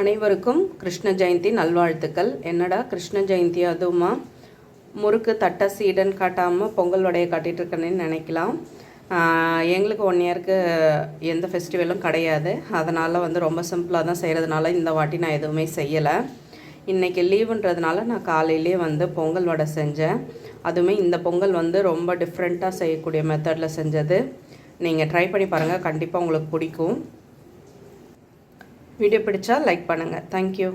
அனைவருக்கும் கிருஷ்ண ஜெயந்தி நல்வாழ்த்துக்கள். என்னடா கிருஷ்ண ஜெயந்தி அதுவுமா முறுக்கு தட்டை சீடன் காட்டாமல் பொங்கல் வடையை காட்டிகிட்டு இருக்கேன்னு நினைக்கலாம். எங்களுக்கு ஒன் இயருக்கு எந்த ஃபெஸ்டிவலும் கிடையாது. அதனால் வந்து ரொம்ப சிம்பிளாக தான் செய்கிறதுனால இந்த வாட்டி நான் எதுவுமே செய்யலை. இன்றைக்கி லீவுன்றதுனால நான் காலையிலே வந்து பொங்கல் வடை செஞ்சேன். அதுவுமே இந்த பொங்கல் வந்து ரொம்ப டிஃப்ரெண்ட்டாக செய்யக்கூடிய மெத்தடில் செஞ்சது. நீங்கள் ட்ரை பண்ணி பாருங்கள் கண்டிப்பாக உங்களுக்கு பிடிக்கும். வீடியோ பிடிச்சா லைக் பண்ணுங்கள் thank you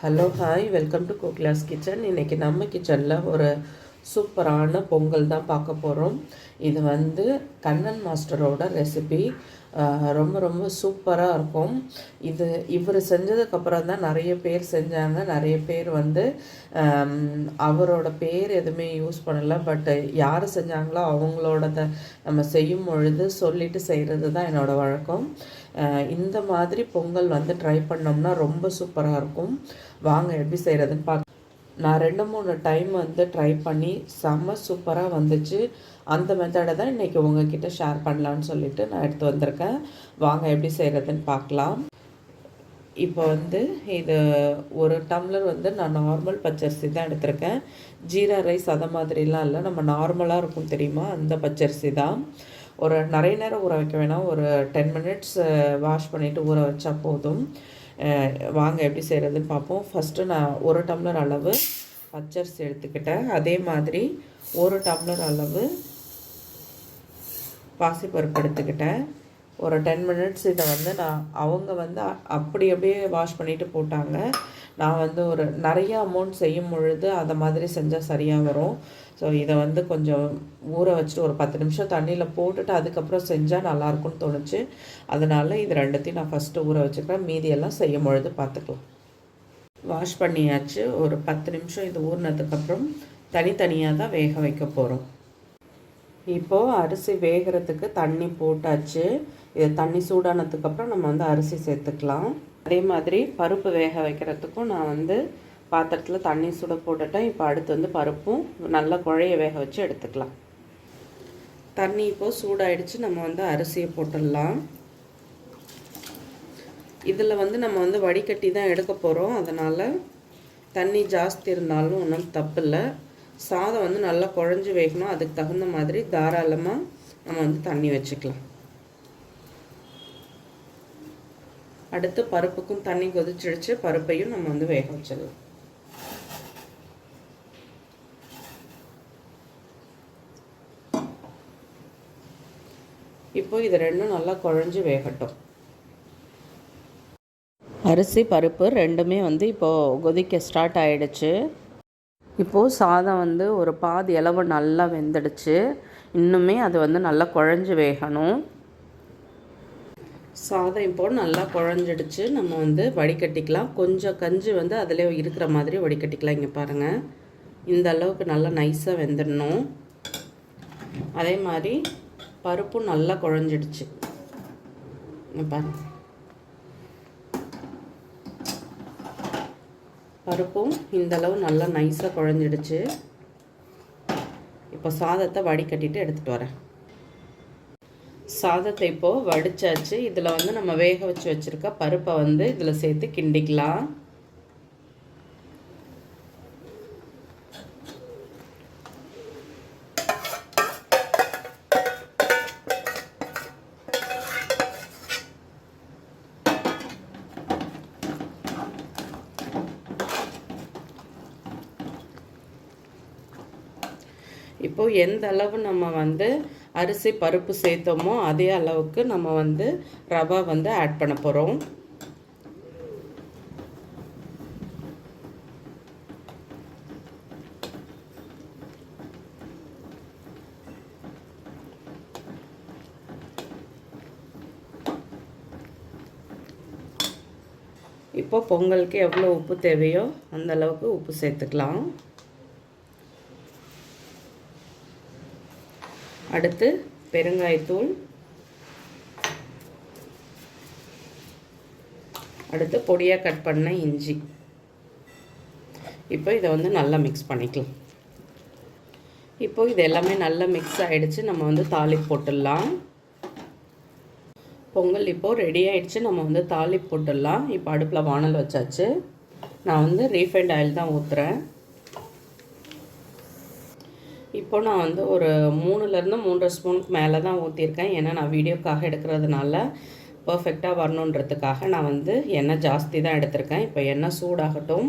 hello hi welcome to கோக்லாஸ் kitchen இன்றைக்கி நம்ம கிச்சனில் ஒரு சூப்பரான பொங்கல் தான் பார்க்க போகிறோம் இது வந்து கண்ணன் மாஸ்டரோட ரெசிபி ரொம்ப ரொம்ப சூப்பராக இருக்கும். இது இவர் செஞ்சதுக்கப்புறம் தான் நிறைய பேர் செஞ்சாங்க. நிறைய பேர் வந்து அவரோட பேர் எதுவுமே யூஸ் பண்ணலை. பட் யார் செஞ்சாங்களோ அவங்களோடத நம்ம செய்யும் பொழுது சொல்லிட்டு செய்கிறது தான் என்னோட வழக்கம். இந்த மாதிரி பொங்கல் வந்து ட்ரை பண்ணோம்னா ரொம்ப சூப்பராக இருக்கும். வாங்க எப்படி செய்கிறதுன்னு பார்க்க நான் ரெண்டு மூணு டைம் வந்து ட்ரை பண்ணி செம்ம சூப்பராக வந்துச்சு. அந்த மெத்தடை தான் இன்றைக்கி உங்ககிட்ட ஷேர் பண்ணலான்னு சொல்லிட்டு நான் எடுத்து வந்திருக்கேன். வாங்க எப்படி செய்கிறதுன்னு பார்க்கலாம். இப்போ வந்து இது ஒரு டம்ளர் வந்து நான் நார்மல் பச்சரிசி தான் எடுத்திருக்கேன். ஜீரா ரைஸ் அதை மாதிரிலாம் இல்லை. நம்ம நார்மலாக இருக்கும் தெரியுமா? அந்த பச்சரிசி தான். ஒரு நிறைய நேரம் ஊற வைக்க வேணாம். ஒரு டென் மினிட்ஸ் வாஷ் பண்ணிவிட்டு ஊற வச்சா போதும். வாங்க எப்படி செய்கிறதுன்னு பார்ப்போம். ஃபஸ்ட்டு நான் ஒரு டம்ளர் அளவு பச்சரிசி எடுத்துக்கிட்டேன். அதே மாதிரி ஒரு டம்ளர் அளவு பாசிப்பருப்பு எடுத்துக்கிட்டேன். ஒரு டென் மினிட்ஸ் இதை வந்து நான் அவங்க வந்து அ- அப்படி அப்படியே வாஷ் பண்ணிவிட்டு போட்டாங்க. நான் வந்து ஒரு நிறைய அமௌண்ட் செய்யும் பொழுது அதை மாதிரி செஞ்சால் சரியாக வரும். ஸோ இதை வந்து கொஞ்சம் ஊற வச்சுட்டு ஒரு பத்து நிமிஷம் தண்ணியில் போட்டுட்டு அதுக்கப்புறம் செஞ்சால் நல்லாயிருக்கும்னு தோணுச்சு. அதனால் இது ரெண்டுத்தையும் நான் ஃபஸ்ட்டு ஊற வச்சுக்கிறேன். மீதியெல்லாம் செய்யும் பொழுது பார்த்துக்கலாம். வாஷ் பண்ணியாச்சு. ஒரு பத்து நிமிஷம் இது ஊறினதுக்கப்புறம் தனித்தனியாக தான் வேக வைக்க போகிறோம் இப்போது அரிசி வேகிறதுக்கு தண்ணி போட்டாச்சு. இது தண்ணி சூடானதுக்கப்புறம் நம்ம வந்து அரிசி சேர்த்துக்கலாம். அதே மாதிரி பருப்பு வேக வைக்கிறதுக்கும் நான் வந்து பாத்திரத்தில் தண்ணி சுட போட்டுட்டேன். இப்போ அடுத்து வந்து பருப்பும் நல்லா குழைய வேக வச்சு எடுத்துக்கலாம். தண்ணி இப்போது சூடாயிடுச்சு. நம்ம வந்து அரிசியை போட்டுடலாம். இதில் வந்து நம்ம வந்து வடிகட்டி தான் எடுக்க போகிறோம் அதனால் தண்ணி ஜாஸ்தி இருந்தாலும் ஒன்றும் தப்பில்லை சாதம் வந்து நல்லா குழஞ்சி வேகணும். அதுக்கு தகுந்த மாதிரி தாராளமாக நம்ம வந்து தண்ணி வச்சுக்கலாம். அடுத்து பருப்புக்கும் தண்ணி கொதிச்சிடுச்சு பருப்பையும் நம்ம வந்து வேக வச்சிடலாம். இப்போ இது ரெண்டும் நல்லா குழஞ்சி வேகட்டும். அரிசி பருப்பு ரெண்டுமே வந்து இப்போது கொதிக்க ஸ்டார்ட் ஆகிடுச்சு இப்போது சாதம் வந்து ஒரு பாதி அளவு நல்லா வெந்துடுச்சு. இன்னுமே அது வந்து நல்லா குழஞ்சி வேகணும். சாதம் இப்போ நல்லா குழஞ்சிடுச்சு. நம்ம வந்து வடிகட்டிக்கலாம். கொஞ்சம் கஞ்சி வந்து அதிலே இருக்கிற மாதிரி வடிகட்டிக்கலாம் இங்கே பாருங்கள் இந்த அளவுக்கு நல்லா நைஸாக வெந்துடணும். அதே மாதிரி பருப்பும் நல்லா குழஞ்சிடுச்சு. பாருங்கள் பாருங்க. பருப்பும் இந்த அளவு நல்லா நைஸாக குழஞ்சிடுச்சு. இப்போ சாதத்தை வடிகட்டிட்டு எடுத்துகிட்டு வரேன். சாதத்தை இப்போது வடிச்சாச்சு. இதில் வந்து நம்ம வேக வச்சு வச்சுருக்க பருப்பை வந்து இதில் சேர்த்து கிண்டிக்கலாம். இப்போ எந்த அளவு நம்ம வந்து அரிசி பருப்பு சேர்த்தோமோ அதே அளவுக்கு நம்ம வந்து ரவா வந்து ஆட் பண்ண போகிறோம் இப்போ பொங்கலுக்கு எவ்வளோ உப்பு தேவையோ அந்த அளவுக்கு உப்பு சேர்த்துக்கலாம். அடுத்து பெருங்காயத்தூள் அடுத்து பொடியாக கட் பண்ண இஞ்சி. இப்போ இதை வந்து நல்லா மிக்ஸ் பண்ணிக்கலாம். இப்போ இது எல்லாமே நல்லா மிக்ஸ் ஆகிடுச்சு நம்ம வந்து தாளிப்பு போட்டுடலாம். பொங்கல் இப்போது ரெடி ஆகிடுச்சு நம்ம வந்து தாளிப்பு போட்டுடலாம். இப்போ அடுப்பில் வானல் வச்சாச்சு. நான் வந்து ரீஃபைண்ட் ஆயில் தான் ஊற்றுறேன் இப்போ நான் வந்து ஒரு மூணுலேருந்து மூன்றரை ஸ்பூனுக்கு மேலே தான் ஊற்றியிருக்கேன் ஏன்னா நான் வீடியோக்காக எடுக்கிறதுனால பர்ஃபெக்டாக வரணுன்றதுக்காக நான் வந்து எண்ணெய் ஜாஸ்தி தான் எடுத்திருக்கேன். இப்போ எண்ணெய் சூடாகட்டும்.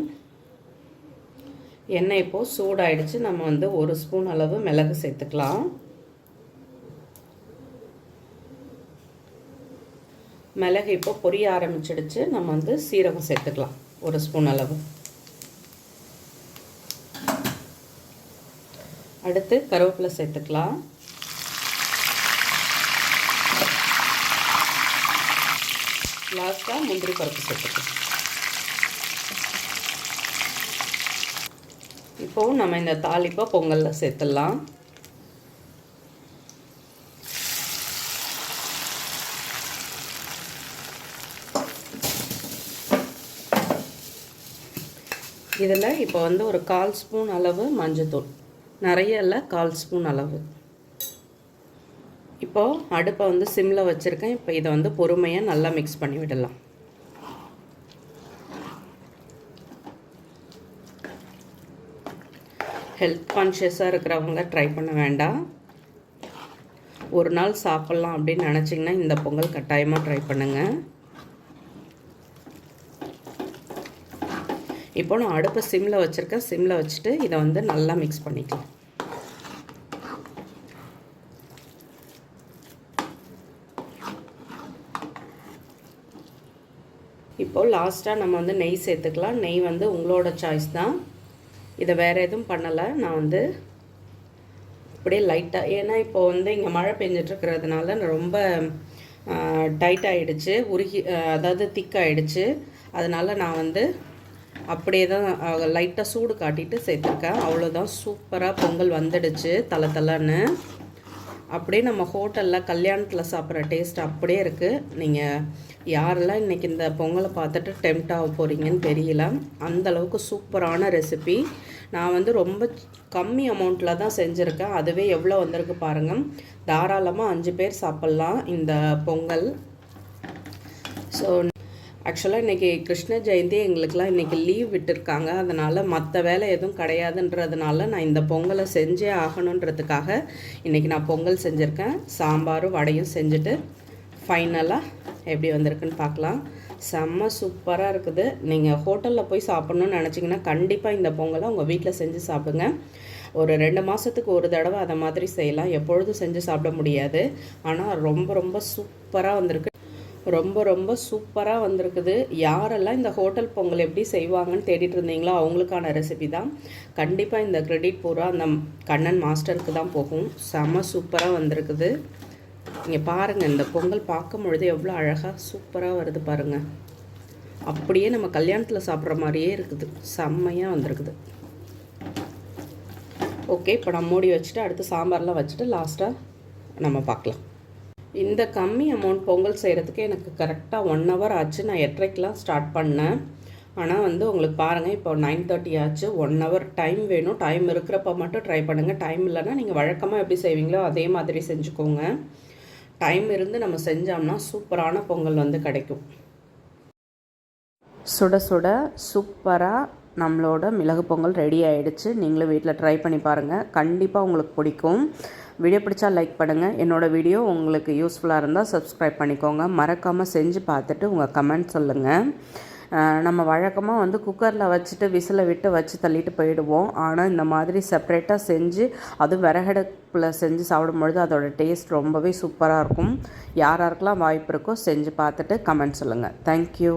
எண்ணெய் இப்போது சூடாயிடுச்சு. நம்ம வந்து ஒரு ஸ்பூன் அளவு மிளகு சேர்த்துக்கலாம். மிளகு இப்போ பொரிய ஆரம்பிச்சிடுச்சு. நம்ம வந்து சீரகம் சேர்த்துக்கலாம். ஒரு ஸ்பூன் அளவு. அடுத்து கருவேப்பிலை சேர்த்துக்கலாம். லாஸ்ட்டாக முந்திரி பருப்பு சேர்த்துக்கலாம். இப்போவும் நம்ம இந்த தாளிப்பை பொங்கலில் சேர்த்துடலாம். இதில் இப்போ வந்து ஒரு கால் ஸ்பூன் அளவு மஞ்சத்தூள். நிறைய இல்லை கால் ஸ்பூன் அளவு. இப்போது அடுப்பை வந்து சிம்மில் வச்சுருக்கேன். இப்போ இதை வந்து பொறுமையாக நல்லா மிக்ஸ் பண்ணி விடலாம். ஹெல்த் கான்ஷியஸாக இருக்கிறவங்க ட்ரை பண்ண வேண்டாம். ஒரு நாள் சாப்பிட்லாம் அப்படின்னு நினச்சிங்கன்னா இந்த பொங்கல் கட்டாயமாக ட்ரை பண்ணுங்கள் இப்போ நான் அடுப்பை சிம்மில் வச்சுருக்கேன். சிம்மில் வச்சுட்டு இதை வந்து நல்லா மிக்ஸ் பண்ணிக்கலாம். இப்போது லாஸ்ட்டாக நம்ம வந்து நெய் சேர்த்துக்கலாம். நெய் வந்து உங்களோட சாய்ஸ் தான். இதை வேறு எதுவும் பண்ணலை. நான் வந்து அப்படியே லைட்டாக ஏன்னா இப்போ வந்து இங்கே மழை பெஞ்சிட்ருக்கிறதுனால ரொம்ப டைட் ஆகிடுச்சு உருகி அதாவது திக் ஆகிடுச்சு அதனால் நான் வந்து அப்படியே தான் லைட்டாக சூடு காட்டிட்டு சேர்த்துருக்கேன். அவ்வளோதான் சூப்பராக பொங்கல் வந்துடுச்சு தலை தலைன்னு. அப்படியே நம்ம ஹோட்டலில் கல்யாணத்தில் சாப்பிட்ற டேஸ்ட் அப்படியே இருக்குது நீங்கள் யாரெல்லாம் இன்றைக்கி இந்த பொங்கலை பார்த்துட்டு டெம்ட் ஆக போகிறீங்கன்னு தெரியல. அந்தளவுக்கு சூப்பரான ரெசிபி நான் வந்து ரொம்ப கம்மி அமௌண்ட்டில் தான் செஞ்சுருக்கேன். அதுவே எவ்வளோ வந்திருக்கு பாருங்கள் தாராளமாக அஞ்சு பேர் சாப்பிட்லாம் இந்த பொங்கல். ஸோ ஆக்சுவலாக இன்றைக்கி கிருஷ்ண ஜெயந்தி எங்களுக்கெலாம் இன்றைக்கி லீவ் விட்டுருக்காங்க. அதனால் மற்ற வேலை எதுவும் கிடையாதுன்றதுனால நான் இந்த பொங்கலை செஞ்சே ஆகணுன்றதுக்காக இன்றைக்கி நான் பொங்கல் செஞ்சுருக்கேன். சாம்பாரும் வடையும் செஞ்சுட்டு ஃபைனலாக எப்படி வந்திருக்குன்னு பார்க்கலாம். செம்ம சூப்பராக இருக்குது. நீங்கள் ஹோட்டலில் போய் சாப்பிட்ணுன்னு நினச்சிங்கன்னா கண்டிப்பாக இந்த பொங்கலை உங்கள் வீட்டில் செஞ்சு சாப்பிடுங்க. ஒரு ரெண்டு மாதத்துக்கு ஒரு தடவை அதை மாதிரி செய்யலாம். எப்பொழுதும் செஞ்சு சாப்பிட முடியாது. ஆனால் ரொம்ப ரொம்ப சூப்பராக வந்திருக்கு. ரொம்ப ரொம்ப சூப்பராக வந்திருக்குது. யாரெல்லாம் இந்த ஹோட்டல் பொங்கல் எப்படி செய்வாங்கன்னு தேடிட்டு இருந்தீங்களோ அவங்களுக்கான ரெசிபி தான். கண்டிப்பாக இந்த க்ரெடிட் பூரா அந்த கண்ணன் மாஸ்டருக்கு தான் போகும். செம்ம சூப்பராக வந்திருக்குது. நீங்கள் பாருங்கள் இந்த பொங்கல் பார்க்கும் பொழுது எவ்வளோ அழகாக சூப்பராக வருது பாருங்கள் அப்படியே நம்ம கல்யாணத்தில் சாப்பிட்ற மாதிரியே இருக்குது. செம்மையாக வந்திருக்குது. ஓகே இப்போ நான் மூடி வச்சுட்டு அடுத்து சாம்பார்லாம் வச்சுட்டு லாஸ்ட்டாக நம்ம பார்க்கலாம். இந்த கம்மி அமௌண்ட் பொங்கல் செய்கிறதுக்கு எனக்கு கரெக்டாக ஒன் ஹவர் ஆச்சு. நான் எட்டரைக்கெலாம் ஸ்டார்ட் பண்ணேன். ஆனால் வந்து உங்களுக்கு பாருங்கள் இப்போ நைன் தேர்ட்டி ஆச்சு. ஒன் ஹவர் டைம் வேணும். டைம் இருக்கிறப்ப மட்டும் ட்ரை பண்ணுங்கள் டைம் இல்லைன்னா நீங்கள் வழக்கமாக எப்படி செய்வீங்களோ அதே மாதிரி செஞ்சுக்கோங்க. டைம் இருந்து நம்ம செஞ்சோம்னா சூப்பரான பொங்கல் வந்து கிடைக்கும். சுட சுட சூப்பராக நம்மளோட மிளகு பொங்கல் ரெடி ஆகிடுச்சு நீங்களும் வீட்டில் ட்ரை பண்ணி பாருங்கள் கண்டிப்பாக உங்களுக்கு பிடிக்கும். வீடியோ பிடிச்சா லைக் பண்ணுங்கள் என்னோடய வீடியோ உங்களுக்கு யூஸ்ஃபுல்லாக இருந்தால் சப்ஸ்கிரைப் பண்ணிக்கோங்க. மறக்காமல் செஞ்சு பார்த்துட்டு உங்கள் கமெண்ட் சொல்லுங்கள் நம்ம வழக்கமாக வந்து குக்கரில் வச்சுட்டு விசிலை விட்டு வச்சு தள்ளிட்டு போயிடுவோம். ஆனால் இந்த மாதிரி செப்ரேட்டாக செஞ்சு அதுவும் விறகடுப்பில் செஞ்சு சாப்பிடும்பொழுது அதோடய டேஸ்ட் ரொம்பவே சூப்பராக இருக்கும். யாராருக்கெல்லாம் வாய்ப்பு இருக்கோ செஞ்சு பார்த்துட்டு கமெண்ட் சொல்லுங்கள் தேங்க்யூ